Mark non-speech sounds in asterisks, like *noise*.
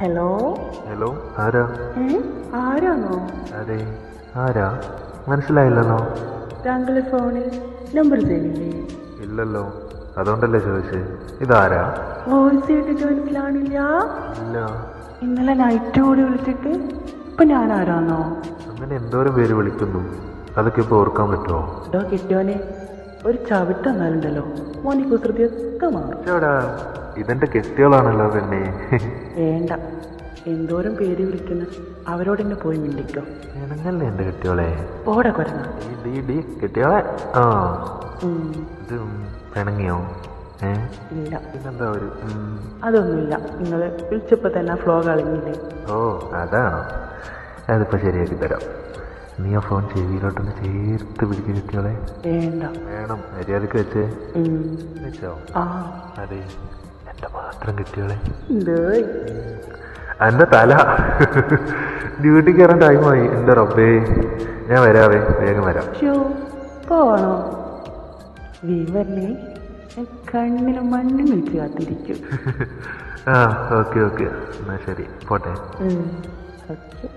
Hello? Hello ആരാ? ആരാണോ? അതെ ആരാ? മനസ്സിലായില്ലെന്നോ? താങ്കളെ ഫോണിൽ നമ്പർ തരില്ലേ? ഇല്ലല്ലോ. അതുകൊണ്ടല്ലേ ചോദിച്ചേ. ഇതാരാ? വോയിസ് കേട്ടിട്ട് മനസ്സിലാണില്ല ഇല്ല. ഇന്നലെ നൈറ്റ് കൂടി വിളിച്ചിട്ട് ഇപ്പൊ ഞാൻ ആരാന്നോ? അങ്ങനെ എന്തോരം പേര് വിളിക്കുന്നു? അതൊക്കെ ഇപ്പൊ ഓർക്കാൻ പറ്റുമോ ഇതോ കിട്ടിയോനെ? ഒരു ചവിട്ട് തന്നാലുണ്ടല്ലോ മോനി കുസൃതിയൊക്കെ മാറും. ചേടാ ഇതെന്റെ ഗസ്റ്റുകളാണല്ലോ തന്നെ വേണ്ട. എന്തോരം പേര് വിളിക്കുന്ന. അവരോട് എന്നെ പോയി മിണ്ടിക്കോ. ഇണങ്ങല്ലേ എന്റെ കെട്ടിയോളെ ഓടെ കൊരങ്ങ. കെട്ടിയോളെ ആ. ഇത് പിണങ്ങിയോ? ഇല്ല. പിന്നെന്താ ഒരു അതൊന്നുമില്ല. നിങ്ങൾ വിളിച്ചപ്പോൾ തന്നെ ഫ്ലോ കളഞ്ഞില്ലേ? ഓ അതാണോ അതിപ്പോ ശരിയാക്കി തരാം. നീ ആ ഫോൺ ചെവിയിലോട്ടൊന്ന് ചേർത്ത് പിടിച്ച് കെട്ടിയോളെ വേണം. മര്യാദയ്ക്ക് വെച്ചേ. വെച്ചോ? അതെ. എന്റെ മാത്രം കിട്ടിയോളെ. എന്റെ തല. ഡ്യൂട്ടി കയറാൻ ടൈമായി എന്റെ റബ്ബേ. ഞാൻ വരാവേ. വേഗം വരാം. പോണോ? വിവരണേ കണ്ണിന് മണ്ണ് വെച്ച് കാത്തിരിക്കും. *laughs* ആ ഓക്കെ ഓക്കെ. എന്നാ ശരി. പോട്ടെ. ഓക്കെ.